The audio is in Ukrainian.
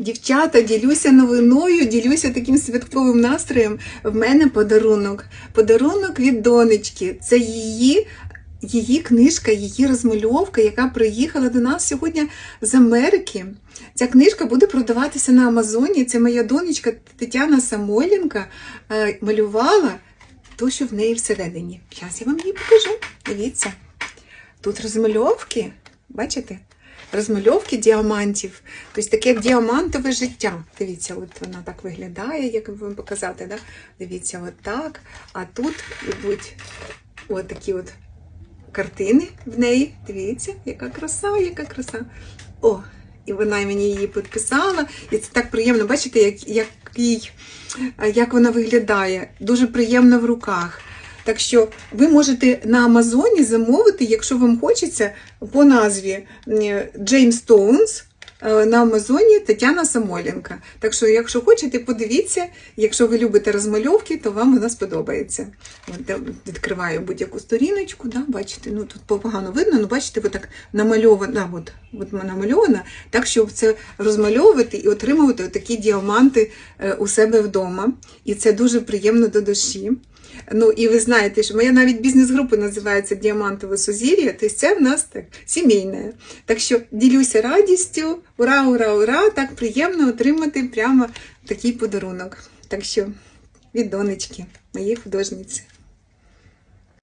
Дівчата, ділюся новиною, ділюся таким святковим настроєм. В мене подарунок. Подарунок від донечки. Це її, її книжка, її розмальовка, яка приїхала до нас сьогодні з Америки. Ця книжка буде продаватися на Амазоні. Це моя донечка Тетяна Самойленка е, малювала то, що в неї всередині. Зараз я вам її покажу. Дивіться. Тут розмальовки, бачите? Розмальовки діамантів. Тобто таке як діамантове життя. Дивіться, от вона так виглядає, як вам показати. Да? Дивіться, от так. А тут йдуть от такі от картини в неї. Дивіться, яка краса, яка краса. О, і вона мені її підписала. І це так приємно. Бачите, як, який, як вона виглядає. Дуже приємно в руках. Так що ви можете на Амазоні замовити, якщо вам хочеться, по назві Джеймс Стоунс на Амазоні Тетяна Самойленка. Так що, якщо хочете, подивіться, якщо ви любите розмальовки, то вам вона сподобається. Відкриваю будь-яку сторіночку, да, бачите, ну тут погано видно, ну бачите, ви так намальована, от, от намальована, так щоб це розмальовувати і отримувати такі діаманти е, у себе вдома. І це дуже приємно до душі. Ну і ви знаєте, що моя навіть бізнес-група називається Діамантове сузір'я, тобто це в нас так сімейне. Так що ділюся радістю, ура, ура, ура! Так приємно отримати прямо такий подарунок. Так що від донечки, моєї художниці.